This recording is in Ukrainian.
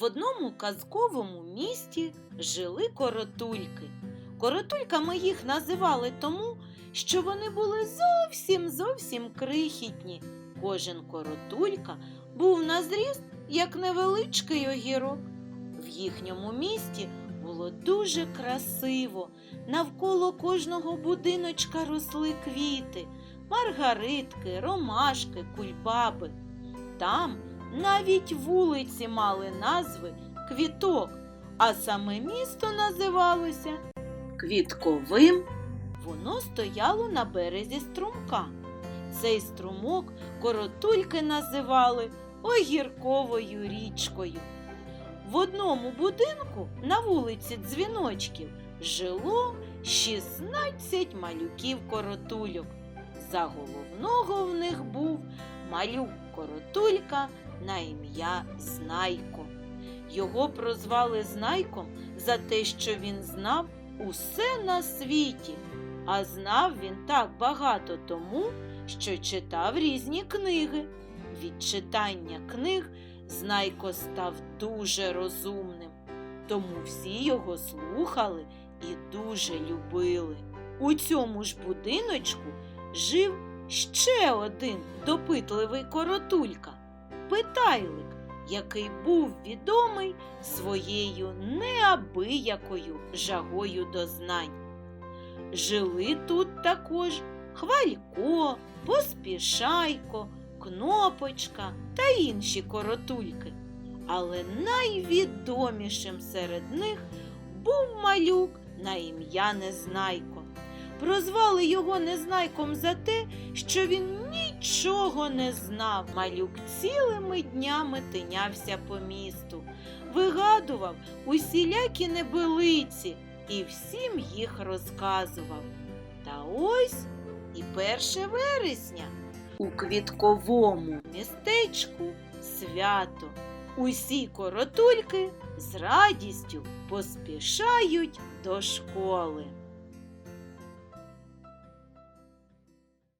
В одному казковому місті жили коротульки. Коротульками їх називали тому, що вони були зовсім зовсім крихітні. Кожен коротулька був на зріст, як невеличкий огірок. В їхньому місті було дуже красиво. Навколо кожного будиночка росли квіти, маргаритки, ромашки, кульбаби. Там навіть вулиці мали назви квіток, а саме місто називалося Квітковим. Воно стояло на березі струмка. Цей струмок коротульки називали огірковою річкою. В одному будинку на вулиці Дзвіночків жило 16 малюків коротульок. За головного в них був малюк коротулька на ім'я Знайко. Його прозвали Знайком за те, що він знав усе на світі, а знав він так багато тому, що читав різні книги. Від читання книг Знайко став дуже розумним, тому всі його слухали і дуже любили. У цьому ж будиночку жив ще один допитливий коротулька Питайлик, який був відомий своєю неабиякою жагою до знань. Жили тут також Хвалько, Поспішайко, Кнопочка та інші коротульки. Але найвідомішим серед них був малюк на ім'я Незнайко. Прозвали його Незнайком за те, що він нічого не знав. Малюк цілими днями тинявся по місту, вигадував усілякі небилиці і всім їх розказував. Та ось і 1 вересня у квітковому містечку свято. Усі коротульки з радістю поспішають до школи.